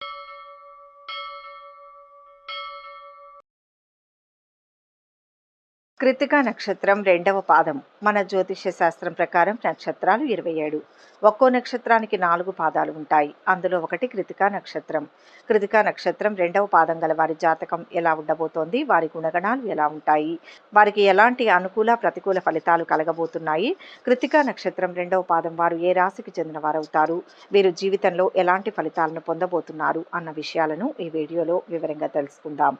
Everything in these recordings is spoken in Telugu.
you కృతికా నక్షత్రం రెండవ పాదం. మన జ్యోతిష్య శాస్త్రం ప్రకారం నక్షత్రాలు ఇరవై ఏడు. ఒక్కో నక్షత్రానికి నాలుగు పాదాలు ఉంటాయి. అందులో ఒకటి కృతికా నక్షత్రం. కృతికా నక్షత్రం రెండవ పాదం గల వారి జాతకం ఎలా ఉండబోతోంది? వారి గుణగణాలు ఎలా ఉంటాయి? వారికి ఎలాంటి అనుకూల ప్రతికూల ఫలితాలు కలగబోతున్నాయి? కృతికా నక్షత్రం రెండవ పాదం వారు ఏ రాశికి చెందిన వారవుతారు వీరు జీవితంలో ఎలాంటి ఫలితాలను పొందబోతున్నారు? అన్న విషయాలను ఈ వీడియోలో వివరంగా తెలుసుకుందాం.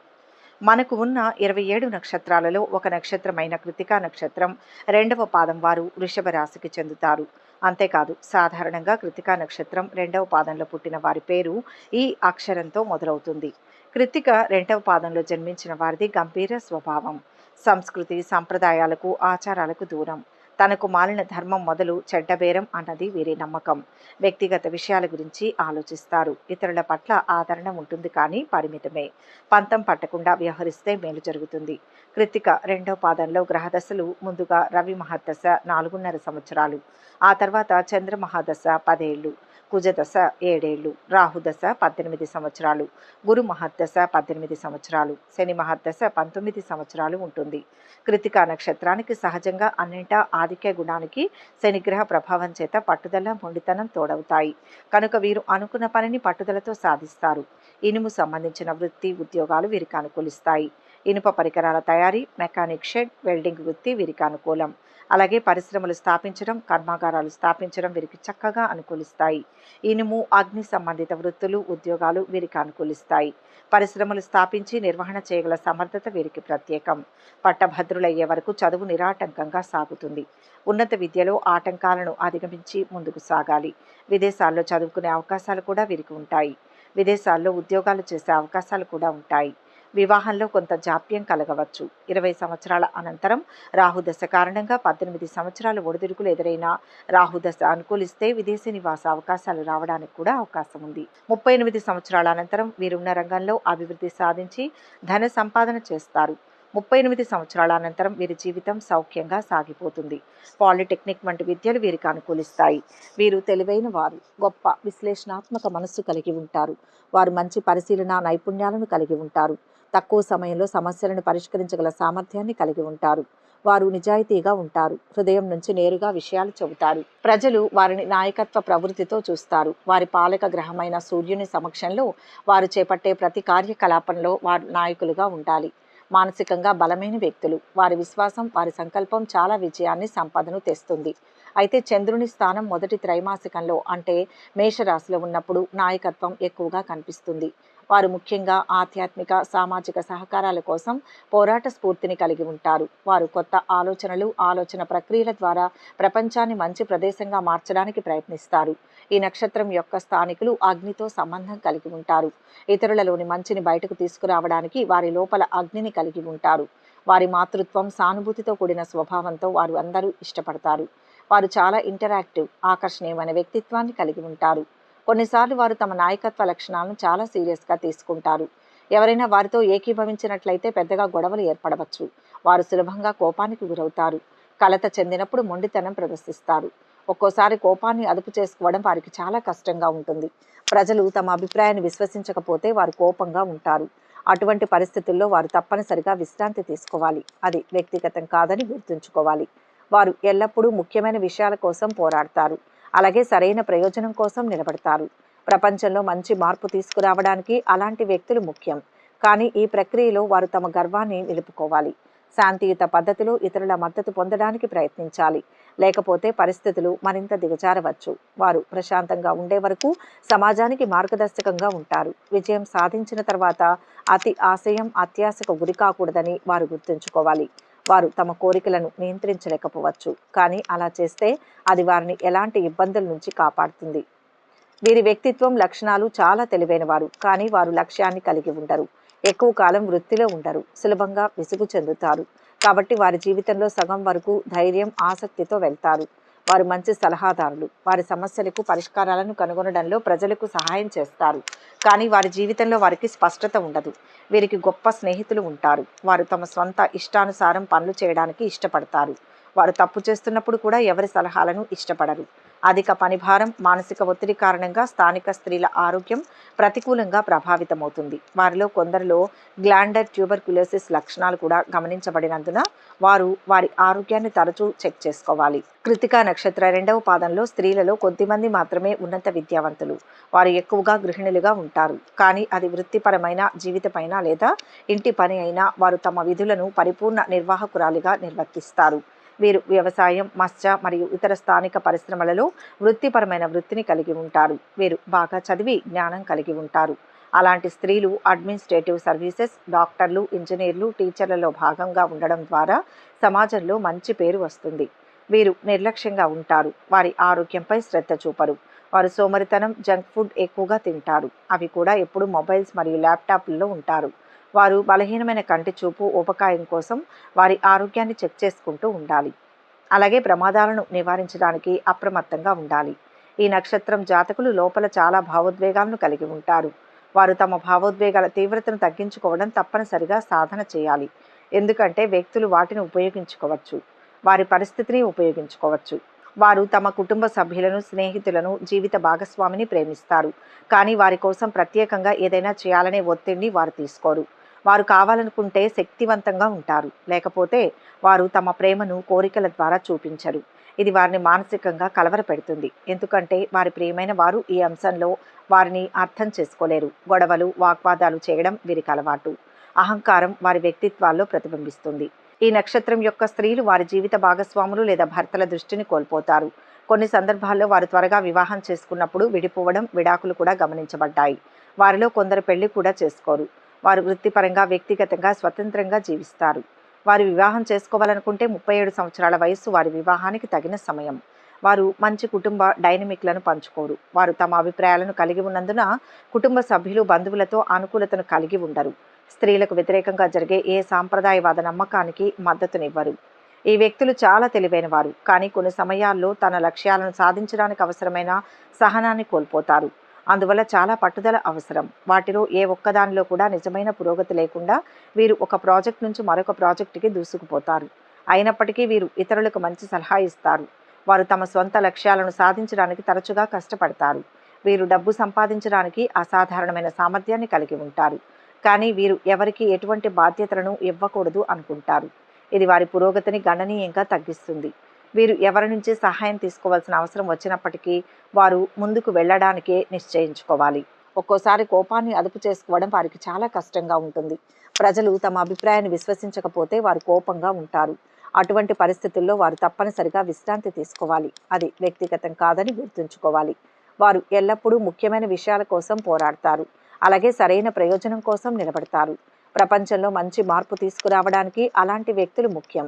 మనకు ఉన్న ఇరవై ఏడు నక్షత్రాలలో ఒక నక్షత్రమైన కృతికా నక్షత్రం రెండవ పాదం వారు వృషభ రాశికి చెందుతారు. అంతేకాదు సాధారణంగా కృతికా నక్షత్రం రెండవ పాదంలో పుట్టిన వారి పేరు ఈ అక్షరంతో మొదలవుతుంది. కృతిక రెండవ పాదంలో జన్మించిన వారిది గంభీర స్వభావం. సంస్కృతి సంప్రదాయాలకు ఆచారాలకు దూరం. తనకు మాలిన ధర్మం మొదలు చెడ్డబేరం అన్నది వీరి నమ్మకం. వ్యక్తిగత విషయాల గురించి ఆలోచిస్తారు. ఇతరుల పట్ల ఆదరణ ఉంటుంది కానీ పరిమితమే. పంతం పట్టకుండా వ్యవహరిస్తే మేలు జరుగుతుంది. కృతిక రెండో పాదంలో గ్రహదశలు ముందుగా రవి మహాదశ నాలుగున్నర సంవత్సరాలు. ఆ తర్వాత చంద్ర మహాదశ పదేళ్ళు కుజదశ ఏడేళ్ళు రాహుదశ పద్దెనిమిది సంవత్సరాలు గురు మహద్దశ పద్దెనిమిది సంవత్సరాలు శని మహద్దశ పంతొమ్మిది సంవత్సరాలు ఉంటుంది. కృతికా నక్షత్రానికి సహజంగా అన్నింటా ఆధిక్య గుణానికి శనిగ్రహ ప్రభావం చేత పట్టుదల మొండితనం తోడవుతాయి. కనుక వీరు అనుకున్న పనిని పట్టుదలతో సాధిస్తారు. ఇనుము సంబంధించిన వృత్తి ఉద్యోగాలు వీరికి అనుకూలిస్తాయి. ఇనుప పరికరాల తయారీ మెకానిక్ షెడ్ వెల్డింగ్ వృత్తి వీరికి అనుకూలం. అలాగే పరిశ్రమలు స్థాపించడం కర్మాగారాలు స్థాపించడం వీరికి చక్కగా అనుకూలిస్తాయి. ఇనుము అగ్ని సంబంధిత వృత్తులు ఉద్యోగాలు వీరికి అనుకూలిస్తాయి. పరిశ్రమలు స్థాపించి నిర్వహణ చేయగల సమర్థత వీరికి ప్రత్యేకం. పట్టభద్రులయ్యే వరకు చదువు నిరాటంకంగా సాగుతుంది. ఉన్నత విద్యలో ఆటంకాలను అధిగమించి ముందుకు సాగాలి. విదేశాల్లో చదువుకునే అవకాశాలు కూడా వీరికి ఉంటాయి. విదేశాల్లో ఉద్యోగాలు చేసే అవకాశాలు కూడా ఉంటాయి. వివాహంలో కొంత జాప్యం కలగవచ్చు. ఇరవై సంవత్సరాల అనంతరం రాహుదశ కారణంగా పద్దెనిమిది సంవత్సరాల ఒడిదుడుకులు ఎదురైన రాహుదశ అనుకూలిస్తే విదేశీ నివాస అవకాశాలు రావడానికి కూడా అవకాశం ఉంది. ముప్పై ఎనిమిది సంవత్సరాల అనంతరం వీరున్న రంగంలో అభివృద్ధి సాధించి ధన సంపాదన చేస్తారు. ముప్పై ఎనిమిది సంవత్సరాల అనంతరం వీరి జీవితం సౌఖ్యంగా సాగిపోతుంది. పాలిటెక్నిక్ వంటి విద్యలు వీరికి అనుకూలిస్తాయి. వీరు తెలివైన వారు గొప్ప విశ్లేషణాత్మక మనస్సు కలిగి ఉంటారు. వారు మంచి పరిశీలన నైపుణ్యాలను కలిగి ఉంటారు. తక్కువ సమయంలో సమస్యలను పరిష్కరించగల సామర్థ్యాన్ని కలిగి ఉంటారు. వారు నిజాయితీగా ఉంటారు. హృదయం నుంచి నేరుగా విషయాలు చెబుతారు. ప్రజలు వారిని నాయకత్వ ప్రవృత్తితో చూస్తారు. వారి పాలక గ్రహమైన సూర్యుని సమక్షంలో వారు చేపట్టే ప్రతి కార్యకలాపంలో వారు నాయకులుగా ఉండాలి. మానసికంగా బలమైన వ్యక్తులు. వారి విశ్వాసం వారి సంకల్పం చాలా విజయాన్ని సంపదను తెస్తుంది. అయితే చంద్రుని స్థానం మొదటి త్రైమాసికంలో అంటే మేషరాశిలో ఉన్నప్పుడు నాయకత్వం ఎక్కువగా కనిపిస్తుంది. వారు ముఖ్యంగా ఆధ్యాత్మిక సామాజిక సహకారాల కోసం పోరాట స్ఫూర్తిని కలిగి ఉంటారు. వారు కొత్త ఆలోచనలు ఆలోచన ప్రక్రియల ద్వారా ప్రపంచాన్ని మంచి ప్రదేశంగా మార్చడానికి ప్రయత్నిస్తారు. ఈ నక్షత్రం యొక్క స్థానికులు అగ్నితో సంబంధం కలిగి ఉంటారు. ఇతరులలోని మంచిని బయటకు తీసుకురావడానికి వారి లోపల అగ్నిని కలిగి ఉంటారు. వారి మాతృత్వం సానుభూతితో కూడిన స్వభావంతో వారు అందరూ ఇష్టపడతారు. వారు చాలా ఇంటరాక్టివ్ ఆకర్షణీయమైన వ్యక్తిత్వాన్ని కలిగి ఉంటారు. కొన్నిసార్లు వారు తమ నాయకత్వ లక్షణాలను చాలా సీరియస్గా తీసుకుంటారు. ఎవరైనా వారితో ఏకీభవించినట్లయితే పెద్దగా గొడవలు ఏర్పడవచ్చు. వారు సులభంగా కోపానికి గురవుతారు. కలత చెందినప్పుడు మొండితనం ప్రదర్శిస్తారు. ఒక్కోసారి కోపాన్ని అదుపు చేసుకోవడం వారికి చాలా కష్టంగా ఉంటుంది. ప్రజలు తమ అభిప్రాయాన్ని విశ్వసించకపోతే వారు కోపంగా ఉంటారు. అటువంటి పరిస్థితుల్లో వారు తప్పనిసరిగా విశ్రాంతి తీసుకోవాలి. అది వ్యక్తిగతం కాదని గుర్తుంచుకోవాలి. వారు ఎల్లప్పుడూ ముఖ్యమైన విషయాల కోసం పోరాడతారు. అలాగే సరైన ప్రయోజనం కోసం నిలబడతారు. ప్రపంచంలో మంచి మార్పు తీసుకురావడానికి అలాంటి వ్యక్తులు ముఖ్యం. కానీ ఈ ప్రక్రియలో వారు తమ గర్వాన్ని నిలుపుకోవాలి. శాంతియుత పద్ధతిలో ఇతరుల మద్దతు పొందడానికి ప్రయత్నించాలి. లేకపోతే పరిస్థితులు మరింత దిగజారవచ్చు. వారు ప్రశాంతంగా ఉండే వరకు సమాజానికి మార్గదర్శకంగా ఉంటారు. విజయం సాధించిన తర్వాత అతి ఆశయం అత్యాశకు గురి కాకూడదని వారు గుర్తుంచుకోవాలి. వారు తమ కోరికలను నియంత్రించలేకపోవచ్చు. కానీ అలా చేస్తే అది వారిని ఎలాంటి ఇబ్బందుల నుంచి కాపాడుతుంది? వీరి వ్యక్తిత్వం లక్షణాలు చాలా తెలివైన వారు కానీ వారు లక్ష్యాన్ని కలిగి ఉండరు. ఎక్కువ కాలం వృత్తిలో ఉండరు. సులభంగా విసుగు చెందుతారు. కాబట్టి వారి జీవితంలో సగం వరకు ధైర్యం ఆసక్తితో వెళ్తారు. వారు మంచి సలహాదారులు. వారి సమస్యలకు పరిష్కారాలను కనుగొనడంలో ప్రజలకు సహాయం చేస్తారు. కానీ వారి జీవితంలో వారికి స్పష్టత ఉండదు. వీరికి గొప్ప స్నేహితులు ఉంటారు. వారు తమ స్వంత ఇష్టానుసారం పనులు చేయడానికి ఇష్టపడతారు. వారు తప్పు చేస్తున్నప్పుడు కూడా ఎవరి సలహాలను ఇష్టపడరు. అధిక పనిభారం మానసిక ఒత్తిడి కారణంగా స్థానిక స్త్రీల ఆరోగ్యం ప్రతికూలంగా ప్రభావితమవుతుంది. వారిలో కొందరిలో గ్లాండర్ ట్యూబర్క్యులోసిస్ లక్షణాలు కూడా గమనించబడినందున వారు వారి ఆరోగ్యాన్ని తరచూ చెక్ చేసుకోవాలి. కృతికా నక్షత్ర రెండవ పాదంలో స్త్రీలలో కొద్దిమంది మాత్రమే ఉన్నత విద్యావంతులు. వారు ఎక్కువగా గృహిణులుగా ఉంటారు. కానీ అది వృత్తిపరమైన జీవితపైన లేదా ఇంటి పని అయినా వారు తమ విధులను పరిపూర్ణ నిర్వాహకురాలిగా నిర్వర్తిస్తారు. వీరు వ్యవసాయం మత్స్య మరియు ఇతర స్థానిక పరిశ్రమలలో వృత్తిపరమైన వృత్తిని కలిగి ఉంటారు. వీరు బాగా చదివి జ్ఞానం కలిగి ఉంటారు. అలాంటి స్త్రీలు అడ్మినిస్ట్రేటివ్ సర్వీసెస్ డాక్టర్లు ఇంజనీర్లు టీచర్లలో భాగంగా ఉండడం ద్వారా సమాజంలో మంచి పేరు వస్తుంది. వీరు నిర్లక్ష్యంగా ఉంటారు. వారి ఆరోగ్యంపై శ్రద్ధ చూపరు. వారు సోమరితనం జంక్ ఫుడ్ ఎక్కువగా తింటారు. అవి కూడా ఎప్పుడు మొబైల్స్ మరియు ల్యాప్టాప్లలో ఉంటారు. వారు బలహీనమైన కంటి చూపు ఉపకాయం కోసం వారి ఆరోగ్యాన్ని చెక్ చేసుకుంటూ ఉండాలి. అలాగే ప్రమాదాలను నివారించడానికి అప్రమత్తంగా ఉండాలి. ఈ నక్షత్రం జాతకులు లోపల చాలా భావోద్వేగాలను కలిగి ఉంటారు. వారు తమ భావోద్వేగాల తీవ్రతను తగ్గించుకోవడం తప్పనిసరిగా సాధన చేయాలి. ఎందుకంటే వ్యక్తులు వాటిని ఉపయోగించుకోవచ్చు. వారి పరిస్థితిని ఉపయోగించుకోవచ్చు. వారు తమ కుటుంబ సభ్యులను స్నేహితులను జీవిత భాగస్వామిని ప్రేమిస్తారు. కానీ వారి కోసం ప్రత్యేకంగా ఏదైనా చేయాలనే ఒత్తిడిని వారు తీసుకోరు. వారు కావాలనుకుంటే శక్తివంతంగా ఉంటారు. లేకపోతే వారు తమ ప్రేమను కోరికల ద్వారా చూపించరు. ఇది వారిని మానసికంగా కలవరపెడుతుంది. ఎందుకంటే వారి ప్రియమైన వారు ఈ అంశంలో వారిని అర్థం చేసుకోలేరు. గొడవలు వాగ్వాదాలు చేయడం వీరికి అలవాటు. అహంకారం వారి వ్యక్తిత్వాల్లో ప్రతిబింబిస్తుంది. ఈ నక్షత్రం యొక్క స్త్రీలు వారి జీవిత భాగస్వాములు లేదా భర్తల దృష్టిని కోల్పోతారు. కొన్ని సందర్భాల్లో వారు త్వరగా వివాహం చేసుకున్నప్పుడు విడిపోవడం విడాకులు కూడా గమనించబడ్డాయి. వారిలో కొందరు పెళ్ళి కూడా చేసుకోరు. వారు వృత్తిపరంగా వ్యక్తిగతంగా స్వతంత్రంగా జీవిస్తారు. వారు వివాహం చేసుకోవాలనుకుంటే ముప్పై ఏడు సంవత్సరాల వయస్సు వారి వివాహానికి తగిన సమయం. వారు మంచి కుటుంబ డైనమిక్లను పంచుకోరు. వారు తమ అభిప్రాయాలను కలిగి ఉన్నందున కుటుంబ సభ్యులు బంధువులతో అనుకూలతను కలిగి ఉండరు. స్త్రీలకు వ్యతిరేకంగా జరిగే ఏ సాంప్రదాయవాద నమ్మకానికి మద్దతునివ్వరు. ఈ వ్యక్తులు చాలా తెలివైన వారు కానీ కొన్ని సమయాల్లో తన లక్ష్యాలను సాధించడానికి అవసరమైన సహనాన్ని కోల్పోతారు. అందువల్ల చాలా పట్టుదల అవసరం. వాటిలో ఏ ఒక్కదానిలో కూడా నిజమైన పురోగతి లేకుండా వీరు ఒక ప్రాజెక్ట్ నుంచి మరొక ప్రాజెక్టుకి దూసుకుపోతారు. అయినప్పటికీ వీరు ఇతరులకు మంచి సలహా ఇస్తారు. వారు తమ సొంత లక్ష్యాలను సాధించడానికి తరచుగా కష్టపడతారు. వీరు డబ్బు సంపాదించడానికి అసాధారణమైన సామర్థ్యాన్ని కలిగి ఉంటారు. కానీ వీరు ఎవరికి ఎటువంటి బాధ్యతలను ఇవ్వకూడదు అనుకుంటారు. ఇది వారి పురోగతిని గణనీయంగా తగ్గిస్తుంది. వీరు ఎవరి నుంచి సహాయం తీసుకోవాల్సిన అవసరం వచ్చినప్పటికీ వారు ముందుకు వెళ్ళడానికే నిశ్చయించుకోవాలి. ఒక్కోసారి కోపాన్ని అదుపు చేసుకోవడం వారికి చాలా కష్టంగా ఉంటుంది. ప్రజలు తమ అభిప్రాయాన్ని విశ్వసించకపోతే వారు కోపంగా ఉంటారు. అటువంటి పరిస్థితుల్లో వారు తప్పనిసరిగా విశ్రాంతి తీసుకోవాలి. అది వ్యక్తిగతం కాదని గుర్తుంచుకోవాలి. వారు ఎల్లప్పుడూ ముఖ్యమైన విషయాల కోసం పోరాడతారు. అలాగే సరైన ప్రయోజనం కోసం నిలబడతారు. ప్రపంచంలో మంచి మార్పు తీసుకురావడానికి అలాంటి వ్యక్తులు ముఖ్యం.